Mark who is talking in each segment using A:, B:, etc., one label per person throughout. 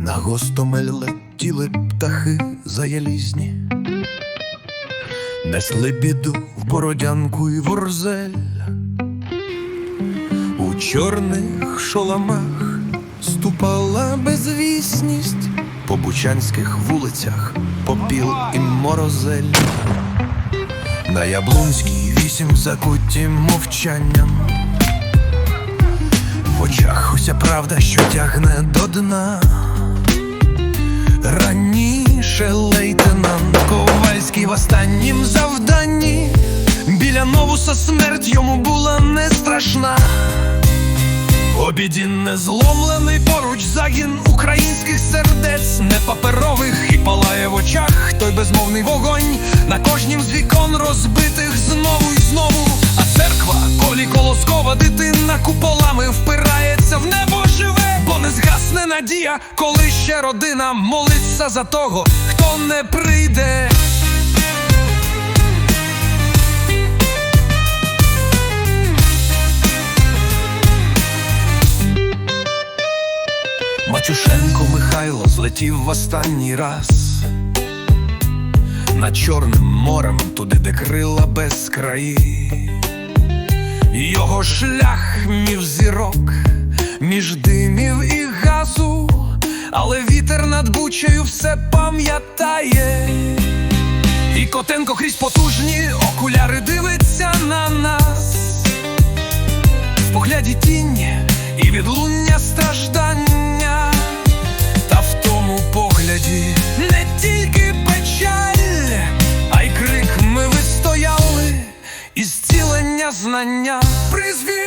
A: На гостомель летіли птахи заялізні, несли біду в бородянку і ворзель. У чорних шоламах ступала безвісність по бучанських вулицях, попіл і морозель. На Яблунській вісім закуті мовчанням. В очах уся правда, що тягне до дна. Раніше лейтенант Ковальський в останнім завданні. Біля новуса смерть йому була не страшна. Обіді не зломлений поруч загін українських сердець, не паперових і палає в очах той безмовний вогонь на кожнім з вікон розбитих знову і знову. А церква, колі колоскова дитина куполами надія, коли ще родина молиться за того, хто не прийде. Матюшенко Михайло злетів в останній раз над Чорним морем, туди, де крила без краї. Його шлях мів зірок між димів і газу, але вітер над бучею все пам'ятає. І Котенко крізь потужні окуляри дивиться на нас в погляді тінь і відлуння страждання, та в тому погляді не тільки печаль, а й крик ми вистояли, і зцілення знання призвіва.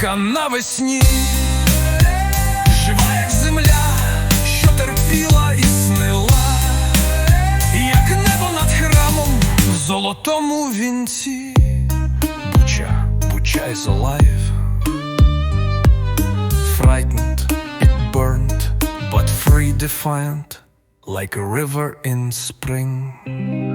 A: Ріка навесні, жива, як земля, що терпіла і снила, як небо над храмом в золотому вінці. Буча, Буча is alive. Frightened, it burned, but free defiant, like a river in spring.